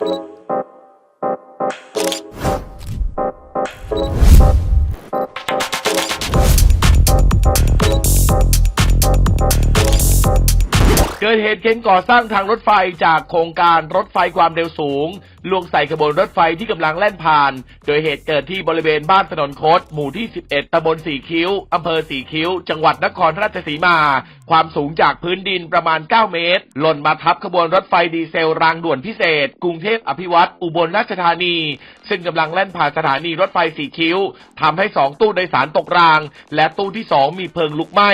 thank you เกิดเหตุเข็นก่อสร้างทางรถไฟจากโครงการรถไฟความเร็วสูงลวงใส่ขบวนรถไฟที่กำลังแล่นผ่าน โดยเหตุเกิดที่บริเวณบ้านถนนโคดหมู่ที่ 11ตำบลสีคิ้วอำเภอสีคิ้ว จังหวัดนครราชสีมา ความสูงจากพื้นดินประมาณ 9 เมตร หล่นมาทับขบวนรถไฟดีเซลรางด่วนพิเศษ กรุงเทพอภิวัตรอุบลราชธานี ซึ่งกำลังแล่นผ่านสถานีรถไฟสีคิ้วทำให้สองตู้โดยสารตกราง และตู้ที่สองมีเพลิงลุกไหม้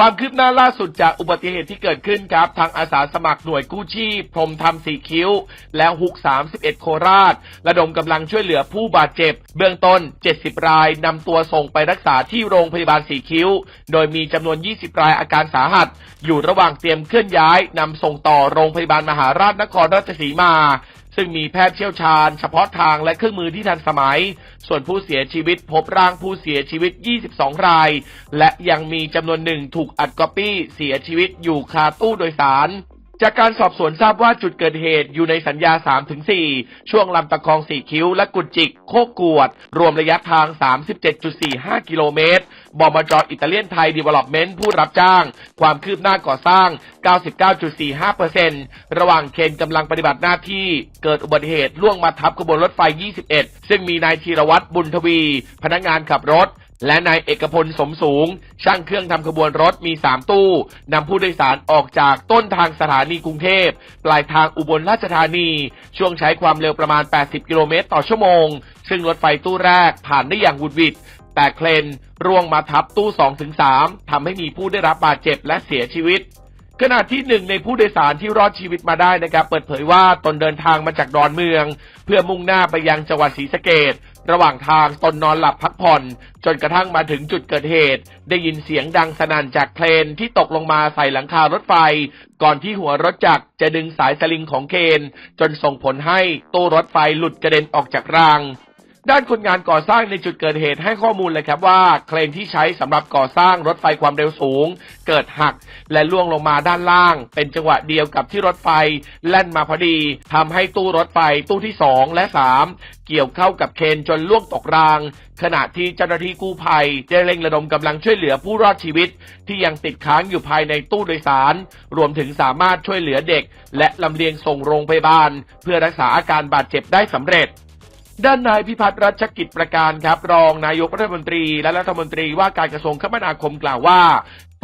ความคืบหน้าล่าสุดจากอุบัติเหตุที่เกิดขึ้นครับ ทางอาสาสมัครหน่วยกู้ชีพพรมธรรมสีคิ้ว และฮุก 31 โคราช ระดมกำลังช่วยเหลือผู้บาดเจ็บ เบื้องต้น 70 รายนำตัวส่งไปรักษาที่โรงพยาบาลสีคิ้ว โดยมีจำนวน 20 รายอาการสาหัส อยู่ระหว่างเตรียมเคลื่อนย้ายนำส่งต่อโรงพยาบาลมหาราชนครราชสีมา ซึ่งมีแพทย์เชี่ยวชาญ เฉพาะทางและเครื่องมือที่ทันสมัย ส่วนผู้เสียชีวิตพบร่างผู้เสียชีวิต 22 ราย และยังมีจำนวนหนึ่งถูกอัดก๊อปปี้เสียชีวิตอยู่คาตู้โดยสาร จากการสอบสวนทราบว่าจุดเกิดเหตุอยู่ในสัญญา 3-4 ช่วงลำตะคองสี่คิ้วและกุดจิก โคกกวด รวมระยะทาง 37.45 กิโลเมตร บอมจอิตาเลียนไทยดีเวล็อปเมนต์ผู้รับจ้าง ความคืบหน้าก่อสร้าง 99.45%ระหว่างเคนกำลังปฏิบัติหน้าที่เกิดอุบัติเหตุล่วงมาทับขบวนรถไฟ 21 ซึ่งมีนายธีรวัตรบุญทวี พนักงานขับรถ และนายเอกพลสมสูง ช่างเครื่องทำขบวนรถมี 3 ตู้นำผู้โดยสารออกจากต้นทางสถานีกรุงเทพ ปลายทางอุบลราชธานี ช่วงใช้ความเร็วประมาณ 80 กิโลเมตรต่อชั่วโมง ซึ่งรถไฟตู้แรกผ่านได้อย่างหวุดหวิดแต่เคลนร่วงมาทับตู้ 2-3ทำให้มีผู้ได้รับบาดเจ็บและเสียชีวิตขณะที่หนึ่งในผู้โดยสารที่รอดชีวิตมาได้นะครับ เปิดเผยว่าตนเดินทางมาจากดอนเมือง เพื่อมุ่งหน้าไปยังจังหวัดศรีสะเกด ระหว่างทางตนนอนหลับพักผ่อน จนกระทั่งมาถึงจุดเกิดเหตุ ได้ยินเสียงดังสนั่นจากเครนที่ตกลงมาใส่หลังคารถไฟ ก่อนที่หัวรถจักรจะดึงสายสลิงของเคนจนส่งผลให้ตู้รถไฟหลุดกระเด็นออกจากราง ด้านคนงานก่อสร้างในจุดเกิดเหตุให้ข้อมูลเลยครับว่าเครนที่ใช้สำหรับก่อสร้างรถไฟความเร็วสูง เกิดหักและล่วงลงมาด้านล่าง เป็นจังหวะเดียวกับที่รถไฟแล่นมาพอดีทำให้ตู้รถไฟตู้ที่ 2 และ 3 เกี่ยวเข้ากับเคนจนล่วงตกราง ขณะที่เจ้าหน้าที่กู้ภัยได้เร่งระดมกำลังช่วยเหลือผู้รอดชีวิต ที่ยังติดค้างอยู่ภายในตู้โดยสาร รวมถึงสามารถช่วยเหลือเด็ก และลำเลียงส่งโรงพยาบาล เพื่อรักษาอาการบาดเจ็บได้สำเร็จ ด้านนายพิพัฒน์รัชกิจประการครับ รองนายกรัฐมนตรีและรัฐมนตรีว่าการกระทรวงคมนาคมกล่าวว่า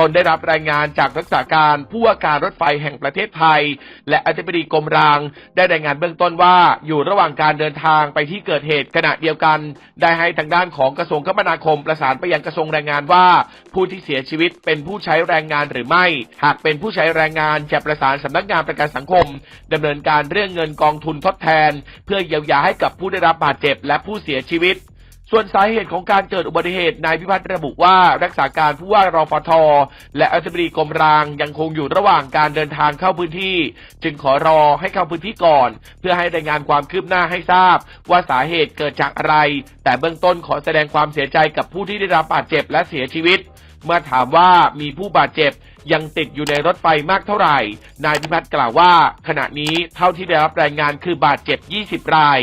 ตนได้รับรายงานจากรักษาการผู้ว่าการรถไฟแห่งประเทศไทย และอธิบดีกรมราง ได้รายงานเบื้องต้นว่าอยู่ระหว่างการเดินทางไปที่เกิดเหตุขณะเดียวกัน ได้ให้ทางด้านของกระทรวงคมนาคมประสานไปยังกระทรวงแรงงานว่า ผู้ที่เสียชีวิตเป็นผู้ใช้แรงงานหรือไม่ หากเป็นผู้ใช้แรงงานจะประสานสำนักงานประกันสังคมดำเนินการเรื่องเงินกองทุนทดแทน เพื่อเยียวยาให้กับผู้ได้รับบาดเจ็บและผู้เสียชีวิต ส่วนสาเหตุของการเกิดอุบัติเหตุนายพิพัฒน์ระบุว่ารักษาการผู้ว่ารอฟทและอธิบดีกรมรางยังคงอยู่ระหว่างการเดินทางเข้าพื้นที่ จึงขอรอให้เข้าพื้นที่ก่อน เพื่อให้รายงานความคืบหน้าให้ทราบ ว่าสาเหตุเกิดจากอะไร แต่เบื้องต้นขอแสดงความเสียใจกับผู้ที่ได้รับบาดเจ็บและเสียชีวิต เมื่อถามว่ามีผู้บาดเจ็บยังติดอยู่ในรถไฟมากเท่าไหร่ นายพิพัฒน์กล่าวว่า ขณะนี้เท่าที่ได้รับรายงานคือบาดเจ็บ 20 ราย